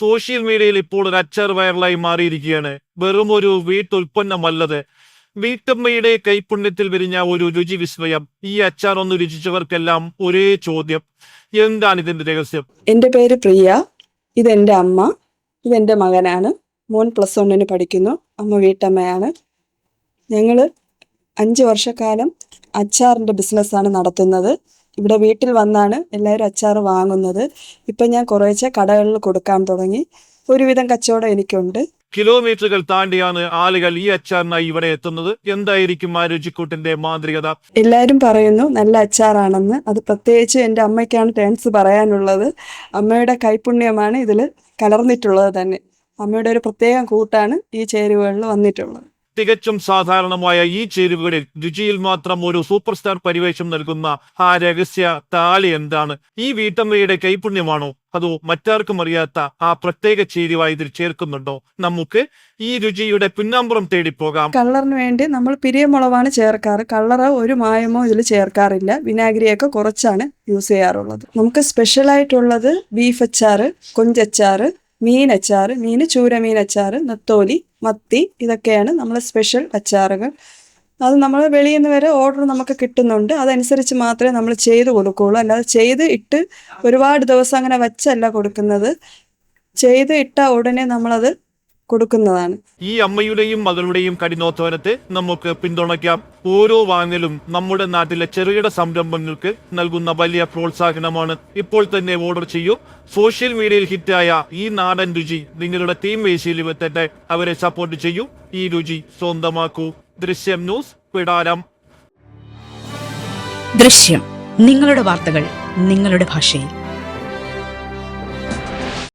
Social മീഡിയയിൽ ഇപ്പോൾ ഒരു അച്ചാർ വൈറലായി മാറിയിരിക്കുകയാണ്. വെറും ഒരു വീട്ടുൽപ്പന്നമല്ലത്. വീട്ടമ്മയുടെ കൈപുണ്യത്തിൽ വിരിഞ്ഞ ഒരു രുചി വിസ്മയം. ഈ അച്ചാർ ഒന്ന് രുചിച്ചവർക്കെല്ലാം ഒരേ ചോദ്യം. എന്താണ് ഇതിന്റെ രഹസ്യം? എന്റെ പേര് പ്രിയ. ഇതെന്റെ അമ്മ. ഇതെന്റെ മകനാണ്. മോൻ പ്ലസ് വണ്ണിന് പഠിക്കുന്നു. അമ്മ വീട്ടമ്മയാണ്. ഞങ്ങൾ അഞ്ച് വർഷക്കാലം അച്ചാറിന്റെ ബിസിനസ്സാണ് നടത്തുന്നത്. ഇവിടെ വീട്ടിൽ വന്നാണ് എല്ലാവരും അച്ചാർ വാങ്ങുന്നത്. ഇപ്പം ഞാൻ കുറേശ്ശെ കടകളിൽ കൊടുക്കാൻ തുടങ്ങി. ഒരുവിധം കച്ചവടം എനിക്കുണ്ട്. കിലോമീറ്ററുകൾ താണ്ടിയാണ് ആളുകൾ ഈ അച്ചാറിനായി ഇവിടെ എത്തുന്നത്. എന്തായിരിക്കും ആ രുചിക്കൂട്ടിന്റെ മാന്ത്രികത? എല്ലാവരും പറയുന്നു നല്ല അച്ചാറാണെന്ന്. അത് പ്രത്യേകിച്ച് എന്റെ അമ്മയ്ക്കാണ് ടേൺസ് പറയാനുള്ളത്. അമ്മയുടെ കൈപുണ്യമാണ് ഇതിൽ കലർന്നിട്ടുള്ളത് തന്നെ. അമ്മയുടെ ഒരു പ്രത്യേകം കൂട്ടാണ് ഈ ചേരുവകളിൽ വന്നിട്ടുള്ളത്. തികച്ചും സാധാരണമായ ഈ ചേരുവകളിൽ രുചിയിൽ മാത്രം ഒരു സൂപ്പർ സ്റ്റാർ പരിവേഷം നൽകുന്ന ആ രഹസ്യ താലി എന്താണ്? ഈ വീട്ടമ്മയുടെ കൈപുണ്യമാണോ? അതോ മറ്റാർക്കും അറിയാത്ത ആ പ്രത്യേക ചേരുവ ഇതിൽ ചേർക്കുന്നുണ്ടോ? നമുക്ക് ഈ രുചിയുടെ പിന്നാമ്പുറം പോകാം. കളറിന് വേണ്ടി നമ്മൾ പിരിയമുളവാണ് ചേർക്കാറ്. കളറ് ഒരു മായമോ ഇതിൽ ചേർക്കാറില്ല. വിനാഗിരിയൊക്കെ കുറച്ചാണ് യൂസ് ചെയ്യാറുള്ളത്. നമുക്ക് സ്പെഷ്യലായിട്ടുള്ളത് ബീഫ് അച്ചാറ് കൊഞ്ചച്ചാറ് മീൻ അച്ചാർ മീൻ ചൂര മീൻ അച്ചാർ നത്തോലി മത്തി ഇതൊക്കെയാണ് നമ്മളെ സ്പെഷ്യൽ അച്ചാറുകൾ. അത് നമ്മൾ വെളിയിൽ നിന്ന് വരെ ഓർഡർ നമുക്ക് കിട്ടുന്നുണ്ട്. അതനുസരിച്ച് മാത്രമേ നമ്മൾ ചെയ്ത് കൊടുക്കുകയുള്ളൂ. അല്ലാതെ ചെയ്ത് ഇട്ട് ഒരുപാട് ദിവസം അങ്ങനെ വച്ചല്ല കൊടുക്കുന്നത്. ചെയ്ത് ഇട്ട ഉടനെ നമ്മളത് കൊടുക്കുന്നതാണ്. ഈ അമ്മയുടെയും മകളുടെയും കഠിനോത്വനത്തെ നമുക്ക് പിന്തുണയ്ക്കാം. ഓരോ വാങ്ങലും നമ്മുടെ നാട്ടിലെ ചെറുകിട സംരംഭങ്ങൾക്ക് നൽകുന്ന വലിയ പ്രോത്സാഹനമാണ്. ഇപ്പോൾ തന്നെ ഓർഡർ ചെയ്യൂ. സോഷ്യൽ മീഡിയയിൽ ഹിറ്റായ ഈ നാടൻ രുചി നിങ്ങളുടെ ടീം വേശിയിൽ എത്തട്ടെ. അവരെ സപ്പോർട്ട് ചെയ്യൂ. ഈ രുചി സ്വന്തമാക്കൂ. ദൃശ്യം ന്യൂസ് പിടാരം. ദൃശ്യം. നിങ്ങളുടെ വാർത്തകൾ നിങ്ങളുടെ ഭാഷയിൽ.